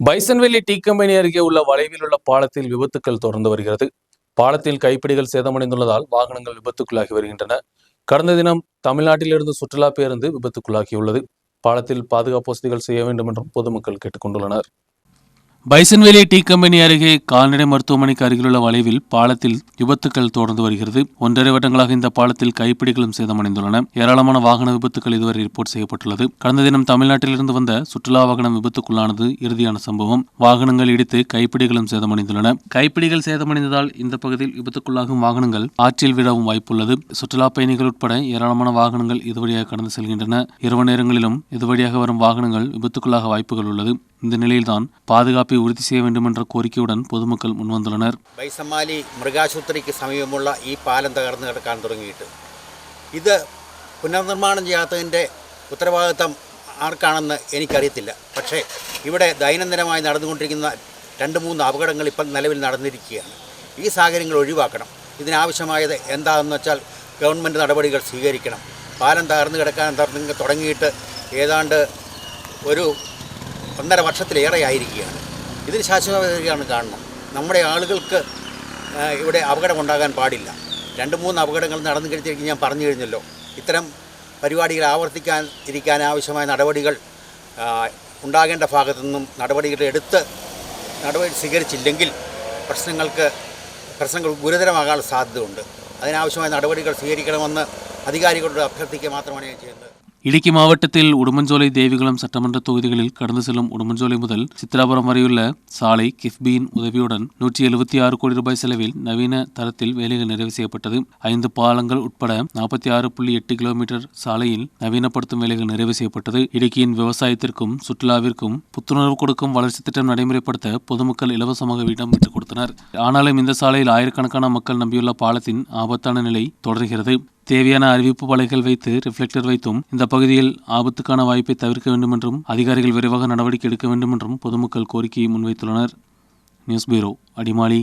பைசன்வெல்லி T company அருகே உள்ள வளைவில் உள்ள பாலத்தில் விபத்துக்கள் தொடர்ந்து வருகிறது. பாலத்தில் கைப்பிடிகள் சேதமடைந்துள்ளதால் வாகனங்கள் விபத்துக்குள்ளாகி வருகின்றன. கடந்த தினம் தமிழ்நாட்டிலிருந்து சுற்றுலா பேருந்து விபத்துக்குள்ளாகியுள்ளது. பாலத்தில் பாதுகாப்பு வசதிகள் செய்ய வேண்டும் என்றும் பொதுமக்கள் கேட்டுக்கொண்டுள்ளனர். பைசன்வேலி டீ கம்பெனி அருகே கால்நடை மருத்துவமனைக்கு அருகிலுள்ள வளைவில் பாலத்தில் விபத்துக்கள் தொடர்ந்து வருகிறது. ஒன்றரை வருடங்களாக இந்த பாலத்தில் கைப்பிடிகளும் சேதமடைந்துள்ளன. ஏராளமான வாகன விபத்துக்கள் இதுவரை ரிப்போர்ட் செய்யப்பட்டுள்ளது. கடந்த தினம் தமிழ்நாட்டிலிருந்து வந்த சுற்றுலா வாகனம் விபத்துக்குள்ளானது இறுதியான சம்பவம். வாகனங்கள் இடித்து கைப்பிடிகளும் சேதமடைந்துள்ளன. கைப்பிடிகள் சேதமடைந்ததால் இந்த பகுதியில் விபத்துக்குள்ளாகும் வாகனங்கள் ஆற்றில் விடவும் வாய்ப்புள்ளது. சுற்றுலா பயணிகள் உட்பட ஏராளமான வாகனங்கள் இதுவழியாக கடந்து செல்கின்றன. இரவு நேரங்களிலும் இதுவழியாக வரும் வாகனங்கள் விபத்துக்குள்ளாக வாய்ப்புகள் உள்ளது. இந்த நிலையில்தான் பாதுகாப்பை உறுதி செய்ய வேண்டும் என்ற கோரிக்கையுடன் பொதுமக்கள் முன்வந்துள்ளனர் ബൈസമ്മാലി മൃഗാശുപത്രിക്ക് സമീപമുള്ള ഈ പാലം തകർന്നു കിടക്കാൻ തുടങ്ങിയിട്ട് ഇത് പുനർനിർമ്മാണം ചെയ്യാത്തതിൻ്റെ ഉത്തരവാദിത്തം ആർക്കാണെന്ന് എനിക്കറിയത്തില്ല പക്ഷേ ഇവിടെ ദൈനംദിനമായി നടന്നുകൊണ്ടിരിക്കുന്ന രണ്ട് മൂന്ന് അപകടങ്ങൾ ഇപ്പം നിലവിൽ നടന്നിരിക്കുകയാണ് ഈ സാഹചര്യങ്ങൾ ഒഴിവാക്കണം ഇതിനാവശ്യമായത് എന്താണെന്ന് വെച്ചാൽ ഗവൺമെൻറ് നടപടികൾ സ്വീകരിക്കണം പാലം തകർന്നു കിടക്കാൻ തുടങ്ങി- തുടങ്ങിയിട്ട് ഏതാണ്ട് ഒരു ഒന്നര വർഷത്തിലേറെ ആയിരിക്കുകയാണ് ഇതിന് ശാശ്വതമാണ് കാണണം. നമ്മുടെ ആളുകൾക്ക് ഇവിടെ അപകടമുണ്ടാകാൻ പാടില്ല. രണ്ട് മൂന്ന് അപകടങ്ങൾ നടന്നു കഴിഞ്ഞിരിക്കും ഞാൻ പറഞ്ഞു കഴിഞ്ഞല്ലോ. ഇത്തരം പരിപാടികൾ ആവർത്തിക്കാൻ ഇരിക്കാൻ ആവശ്യമായ നടപടികൾ ഉണ്ടാകേണ്ട ഭാഗത്തു നിന്നും നടപടികൾ എടുത്ത് നടപടി സ്വീകരിച്ചില്ലെങ്കിൽ പ്രശ്നങ്ങൾക്ക് പ്രശ്നങ്ങൾ ഗുരുതരമാകാനുള്ള സാധ്യതയുണ്ട്. അതിനാവശ്യമായ നടപടികൾ സ്വീകരിക്കണമെന്ന് അധികാരികളോട് അഭ്യർത്ഥിക്കുക മാത്രമാണ് ഞാൻ ചെയ്യുന്നത്. இடுக்கி மாவட்டத்தில் உடுமஞ்சோலை தேவிகுளம் சட்டமன்ற தொகுதிகளில் கடந்து செல்லும் உடுமஞ்சோலை முதல் சித்ராபுரம் வரையுள்ள சாலை கிஃபியின் உதவியுடன் நூற்றி எழுபத்தி ஆறு கோடி ரூபாய் செலவில் நவீன தரத்தில் வேலைகள் நிறைவு செய்யப்பட்டது. ஐந்து பாலங்கள் உட்பட நாற்பத்தி ஆறு புள்ளி எட்டு கிலோமீட்டர் சாலையில் நவீனப்படுத்தும் வேலைகள் நிறைவு செய்யப்பட்டது. இடுக்கியின் விவசாயத்திற்கும் சுற்றுலாவிற்கும் புத்துணர்வு கொடுக்கும் வளர்ச்சி திட்டம் நடைமுறைப்படுத்த பொதுமக்கள் இலவசமாக வீடம் விட்டுக் கொடுத்தனர். ஆனாலும் இந்த சாலையில் ஆயிரக்கணக்கான மக்கள் நம்பியுள்ள பாலத்தின் ஆபத்தான நிலை தொடர்கிறது. தேவையான அறிவிப்பு பலைகள் வைத்து ரிஃப்ளெக்டர் வைத்தும் இந்த பகுதியில் ஆபத்துக்கான வாய்ப்பை தவிர்க்க வேண்டும் என்றும் அதிகாரிகள் விரைவாக நடவடிக்கை எடுக்க வேண்டும் என்றும் பொதுமக்கள் கோரிக்கையை முன்வைத்துள்ளனர். News bureau Adimali.